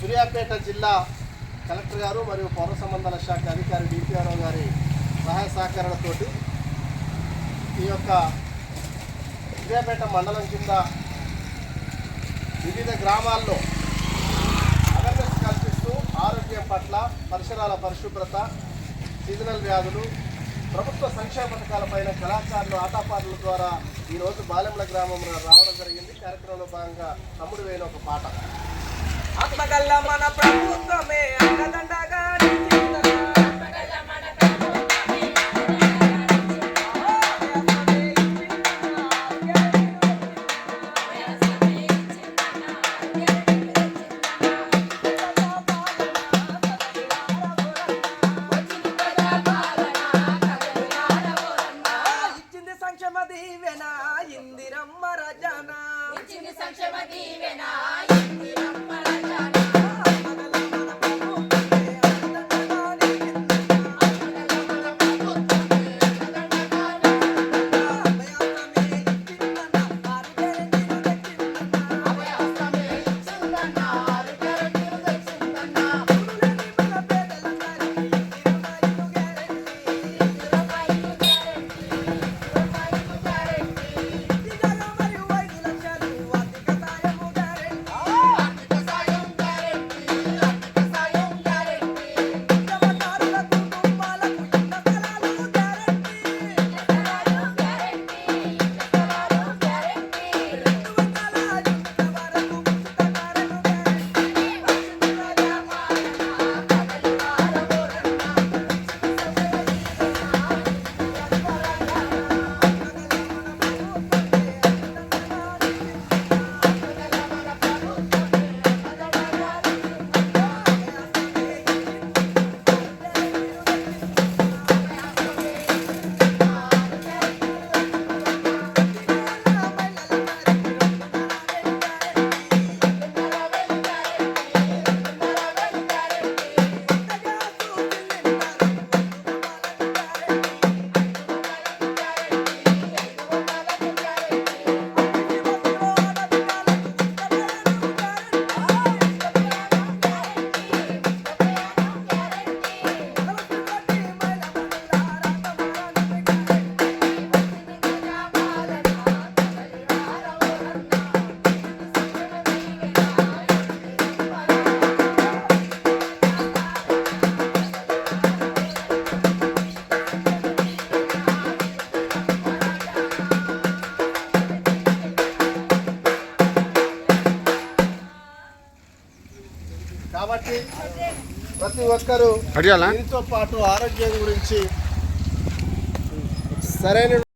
సూర్యాపేట జిల్లా కలెక్టర్ గారు మరియు పౌర సంబంధాల శాఖ అధికారి డిపిఆర్ఓ గారి సహాయ సహకారాలతోటి ఈ యొక్క సూర్యాపేట మండలం కింద వివిధ గ్రామాల్లో అవేర్నెస్ కల్పిస్తూ ఆరోగ్యం పట్ల పరిసరాల పరిశుభ్రత సీజనల్ వ్యాధులు ప్రభుత్వ సంక్షేమ పథకాలపైన కళాకారులు ఆటపాటల ద్వారా ఈరోజు బాలెంల గ్రామంలో రావడం జరిగింది. కార్యక్రమంలో భాగంగా తమ్ముడు వేయని ఒక పాట. ఆత్మగల్ల మన ప్రభుత్వమే అండదండగా ఇందిరమ్మ రజనా. సంక్షేమ కాబట్టి ప్రతి ఒక్కరూ దీనితో పాటు ఆరోగ్యం గురించి సరైన